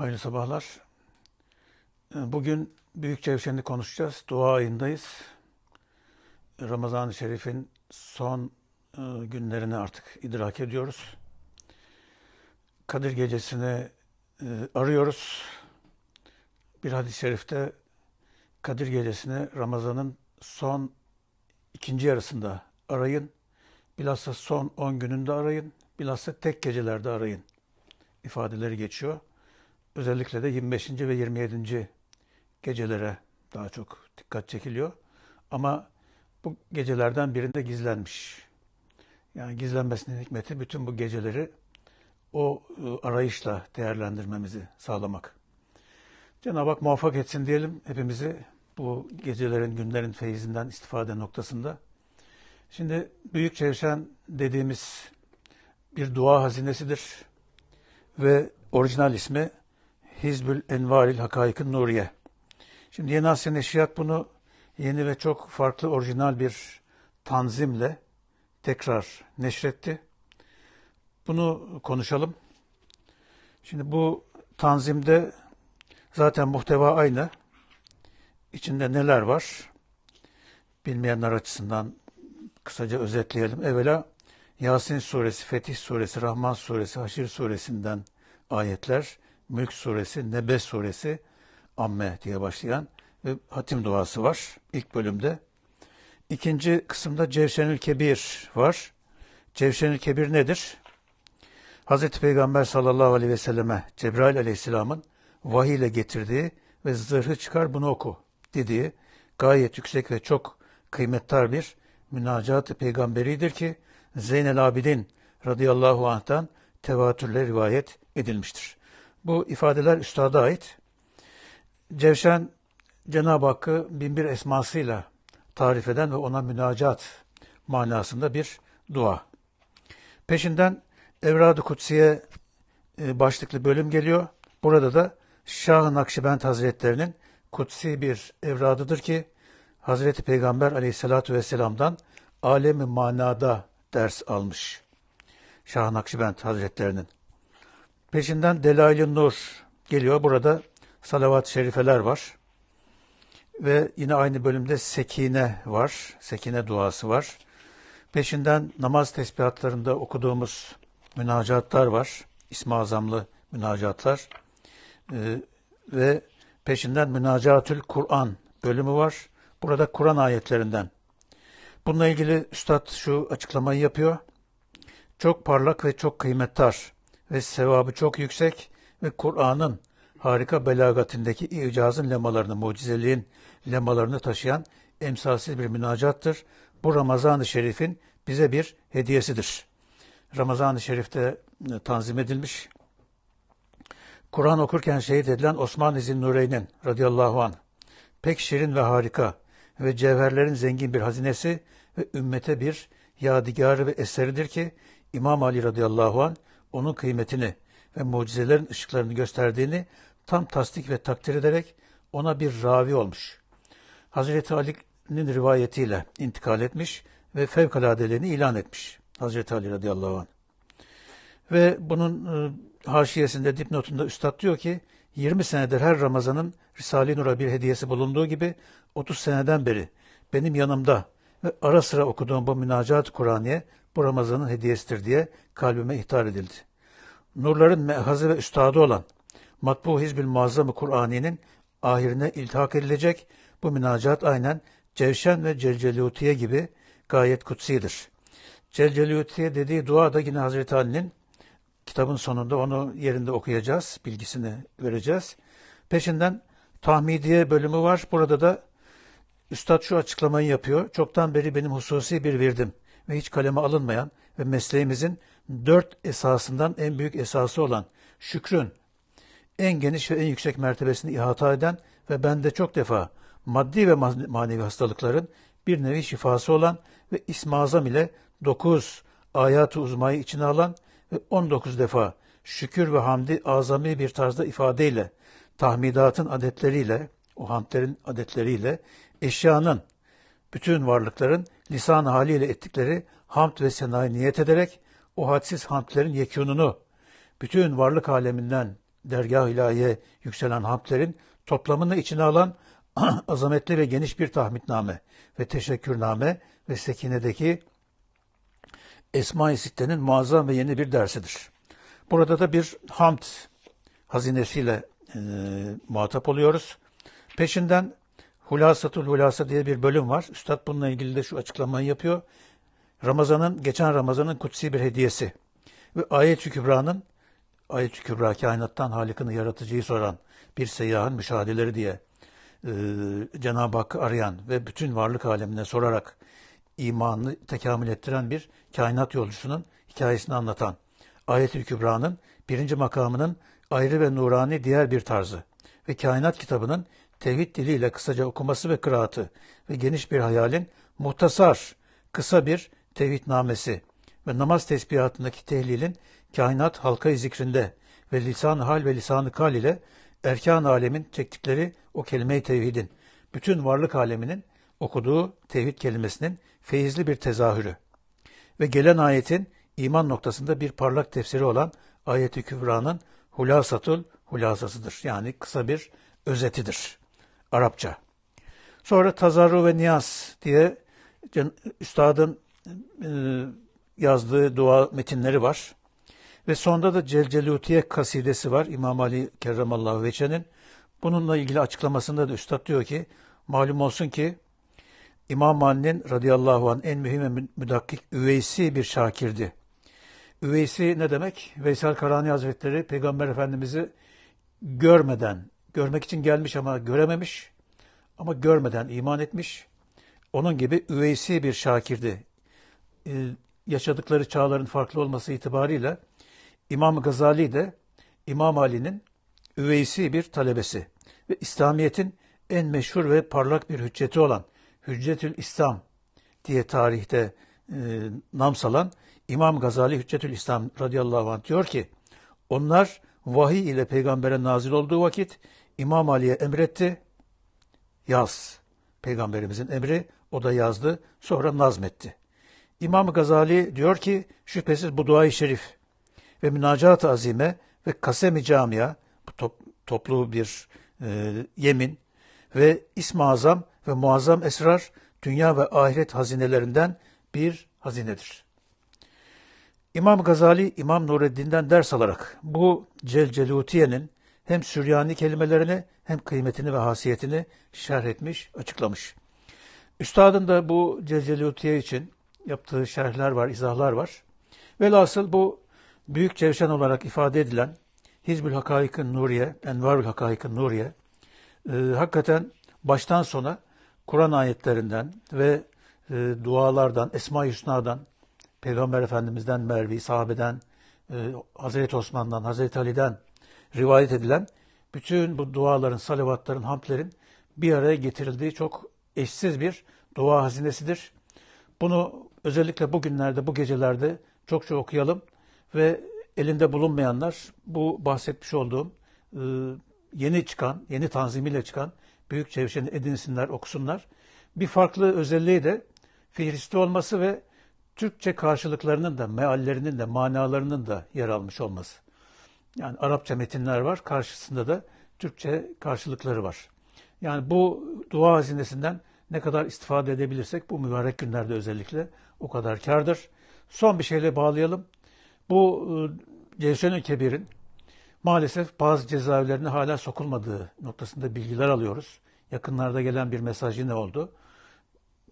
Hayırlı sabahlar. Ee, Bugün Büyük Cevşen'i konuşacağız. Dua ayındayız. Ramazan-ı Şerif'in son e, günlerini artık idrak ediyoruz. Kadir Gecesi'ni e, arıyoruz. Bir hadis-i şerifte Kadir Gecesi'ni Ramazan'ın son ikinci yarısında arayın. Bilhassa son 10 gününde arayın. Bilhassa tek gecelerde arayın ifadeleri geçiyor. Özellikle de 25. ve 27. gecelere daha çok dikkat çekiliyor. Ama bu gecelerden birinde gizlenmiş. Yani gizlenmesinin hikmeti bütün bu geceleri o e, arayışla değerlendirmemizi sağlamak. Cenab-ı Hak muvaffak etsin diyelim hepimizi bu gecelerin, günlerin feyzinden istifade noktasında. Şimdi Büyük Cevşen dediğimiz bir dua hazinesidir ve orijinal ismi Hizbül Envaril Hakaikın Nuriye. Şimdi Yeni Asya Neşriyat bunu yeni ve çok farklı orijinal bir tanzimle tekrar neşretti. Bunu konuşalım. Şimdi bu tanzimde zaten muhteva aynı. İçinde neler var? Bilmeyenler açısından kısaca özetleyelim. Evvela Yasin suresi, Fetih suresi, Rahman suresi, Haşir suresinden ayetler, Mülk suresi, Nebe suresi, Amme diye başlayan ve hatim duası var ilk bölümde. İkinci kısımda Cevşenül Kebir var. Cevşenül Kebir nedir? Hazreti Peygamber sallallahu aleyhi ve selleme Cebrail aleyhisselamın vahiy ile getirdiği ve zırhı çıkar bunu oku dediği gayet yüksek ve çok kıymetli bir münacat-ı peygamberidir ki Zeynel Abidin radıyallahu anh'tan tevatürle rivayet edilmiştir. Bu ifadeler üstada ait. Cevşen Cenab-ı Hakk'ı binbir esmasıyla tarif eden ve ona münacat manasında bir dua. Peşinden Evrad-ı Kutsiye e, başlıklı bölüm geliyor. Burada da Şah-ı Nakşibend Hazretlerinin kutsi bir evradıdır ki Hazreti Peygamber aleyhissalatu vesselam'dan alemi manada ders almış. Şah Nakşibend Hazretlerinin. Peşinden Delail-i Nur geliyor. Burada salavat-ı şerifeler var. Ve yine aynı bölümde Sekine var. Sekine duası var. Peşinden namaz tesbihatlarında okuduğumuz münacatlar var. İsmi azamlı münacatlar. Ee, ve peşinden Münacatül Kur'an bölümü var. Burada Kur'an ayetlerinden. Bununla ilgili Üstad şu açıklamayı yapıyor. Çok parlak ve çok kıymettar ve sevabı çok yüksek ve Kur'an'ın harika belagatindeki icazın lemalarını, mucizeliğin lemalarını taşıyan emsalsiz bir münacattır. Bu Ramazan-ı Şerif'in bize bir hediyesidir. Ramazan-ı Şerif'te e, tanzim edilmiş. Kur'an okurken şehit edilen Osman İzin Nureyn'in radıyallahu anh pek şirin ve harika ve cevherlerin zengin bir hazinesi ve ümmete bir yadigarı ve eseridir ki İmam Ali radıyallahu anh onun kıymetini ve mucizelerin ışıklarını gösterdiğini tam tasdik ve takdir ederek ona bir ravi olmuş. Hazreti Ali'nin rivayetiyle intikal etmiş ve fevkaladeliğini ilan etmiş. Hazreti Ali radıyallahu anh. Ve bunun e, haşiyesinde dipnotunda üstad diyor ki 20 senedir her Ramazan'ın Risale-i Nur'a bir hediyesi bulunduğu gibi 30 seneden beri benim yanımda ara sıra okuduğum bu münacat Kur'aniye bu Ramazan'ın hediyesidir diye kalbime ihtar edildi. Nurların mehazı ve üstadı olan Matbu Hizbil Muazzam-ı Kur'ani'nin ahirine iltihak edilecek bu münacat aynen Cevşen ve Celcelutiye gibi gayet kutsidir. Celcelutiye dediği dua da yine Hazreti Ali'nin kitabın sonunda onu yerinde okuyacağız, bilgisini vereceğiz. Peşinden Tahmidiye bölümü var. Burada da Üstad şu açıklamayı yapıyor. Çoktan beri benim hususi bir virdim ve hiç kaleme alınmayan ve mesleğimizin dört esasından en büyük esası olan şükrün en geniş ve en yüksek mertebesini ihata eden ve bende çok defa maddi ve manevi hastalıkların bir nevi şifası olan ve İsmi ile 9 ayat-ı uzmayı içine alan ve 19 defa şükür ve hamdi azami bir tarzda ifadeyle, tahmidatın adetleriyle, o hamdlerin adetleriyle, eşyanın, bütün varlıkların lisan haliyle ettikleri hamd ve senayı niyet ederek, o hadsiz hamdlerin yekûnunu, bütün varlık aleminden dergah ilahiye yükselen hamdlerin toplamını içine alan azametli ve geniş bir tahmidname ve teşekkürname ve Sekine'deki Esma-i Sitte'nin muazzam ve yeni bir dersidir. Burada da bir hamd hazinesiyle e, muhatap oluyoruz. Peşinden Hulasatul Hulasa diye bir bölüm var. Üstad bununla ilgili de şu açıklamayı yapıyor. Ramazan'ın, geçen Ramazan'ın kutsi bir hediyesi ve Ayet-i Kübra'nın Ayet-i Kübra kainattan Halik'ini yaratıcıyı soran bir seyyahın müşahedeleri diye e, Cenab-ı Hakk'ı arayan ve bütün varlık alemine sorarak imanını tekamül ettiren bir kainat yolcusunun hikayesini anlatan Ayet-i Kübra'nın birinci makamının ayrı ve nurani diğer bir tarzı ve kainat kitabının tevhid diliyle kısaca okuması ve kıraatı ve geniş bir hayalin muhtasar, kısa bir tevhidnamesi ve namaz tesbihatındaki tehlilin kainat halkayı zikrinde ve lisan hal ve lisan kal ile erkan alemin çektikleri o kelime-i tevhidin, bütün varlık aleminin okuduğu tevhid kelimesinin feyizli bir tezahürü ve gelen ayetin iman noktasında bir parlak tefsiri olan ayet-i kübranın hulasatul hulasasıdır. Yani kısa bir özetidir. Arapça. Sonra tazarru ve niyaz diye üstadın e, yazdığı dua metinleri var. Ve sonunda da Celcelutiye kasidesi var İmam Ali Kerramallahu Veçe'nin. Bununla ilgili açıklamasında da Üstad diyor ki, malum olsun ki İmam Ali'nin radıyallahu anh en mühim ve müdakkik üveysi bir şakirdi. Üveysi ne demek? Veysel Karani Hazretleri Peygamber Efendimiz'i görmeden, görmek için gelmiş ama görememiş ama görmeden iman etmiş. Onun gibi üveysi bir şakirdi. Ee, yaşadıkları çağların farklı olması itibariyle İmam Gazali de İmam Ali'nin üveysi bir talebesi ve İslamiyet'in en meşhur ve parlak bir hücceti olan Hüccetül İslam diye tarihte e, nam salan İmam Gazali Hüccetül İslam radıyallahu anh diyor ki onlar vahiy ile peygambere nazil olduğu vakit İmam Ali'ye emretti yaz. Peygamberimizin emri o da yazdı sonra nazmetti. İmam Gazali diyor ki şüphesiz bu duayı şerif ve münacat-ı azime ve kasem-i camia top, toplu bir e, yemin ve ism azam ve muazzam esrar dünya ve ahiret hazinelerinden bir hazinedir. İmam Gazali İmam Nureddin'den ders alarak bu Celcelutiye'nin hem Süryani kelimelerini hem kıymetini ve hasiyetini şerh etmiş, açıklamış. Üstadın da bu Celcelutiye için yaptığı şerhler var, izahlar var. Velhasıl bu büyük cevşen olarak ifade edilen Hizbül Hakaik'ın Nuriye, Envarül Hakaik'ın Nuriye, e, hakikaten baştan sona Kur'an ayetlerinden ve e, dualardan, Esma-i Hüsna'dan, Peygamber Efendimiz'den, Mervi, sahabeden, e, Hazreti Osman'dan, Hazreti Ali'den rivayet edilen bütün bu duaların, salavatların, hamdlerin bir araya getirildiği çok eşsiz bir dua hazinesidir. Bunu özellikle bugünlerde, bu gecelerde çok çok okuyalım ve elinde bulunmayanlar bu bahsetmiş olduğum e, yeni çıkan, yeni tanzimiyle çıkan büyük çevşeni edinsinler, okusunlar. Bir farklı özelliği de fihristi olması ve Türkçe karşılıklarının da, meallerinin de, manalarının da yer almış olması. Yani Arapça metinler var, karşısında da Türkçe karşılıkları var. Yani bu dua hazinesinden ne kadar istifade edebilirsek bu mübarek günlerde özellikle o kadar kardır. Son bir şeyle bağlayalım. Bu e, Cevşen-i Kebir'in maalesef bazı cezaevlerine hala sokulmadığı noktasında bilgiler alıyoruz. Yakınlarda gelen bir mesaj yine oldu.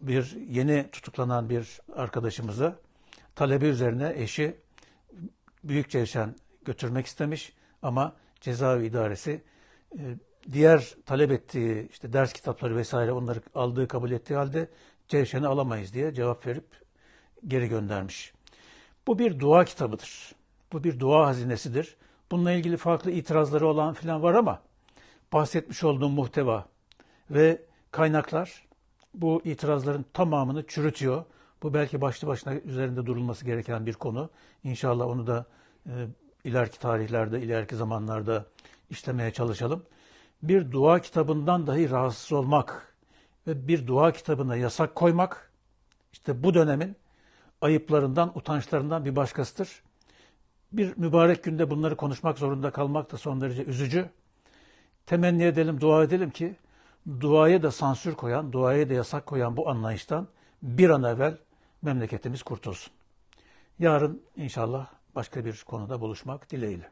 Bir yeni tutuklanan bir arkadaşımıza talebi üzerine eşi Büyük Cevşen götürmek istemiş ama cezaevi idaresi e, diğer talep ettiği işte ders kitapları vesaire onları aldığı kabul ettiği halde Cevşen'i alamayız diye cevap verip geri göndermiş. Bu bir dua kitabıdır. Bu bir dua hazinesidir. Bununla ilgili farklı itirazları olan filan var ama bahsetmiş olduğum muhteva ve kaynaklar bu itirazların tamamını çürütüyor. Bu belki başlı başına üzerinde durulması gereken bir konu. İnşallah onu da e, ileriki tarihlerde, ileriki zamanlarda işlemeye çalışalım. Bir dua kitabından dahi rahatsız olmak ve bir dua kitabına yasak koymak, işte bu dönemin ayıplarından, utançlarından bir başkasıdır. Bir mübarek günde bunları konuşmak zorunda kalmak da son derece üzücü. Temenni edelim, dua edelim ki duaya da sansür koyan, duaya da yasak koyan bu anlayıştan bir an evvel memleketimiz kurtulsun. Yarın inşallah başka bir konuda buluşmak dileğiyle.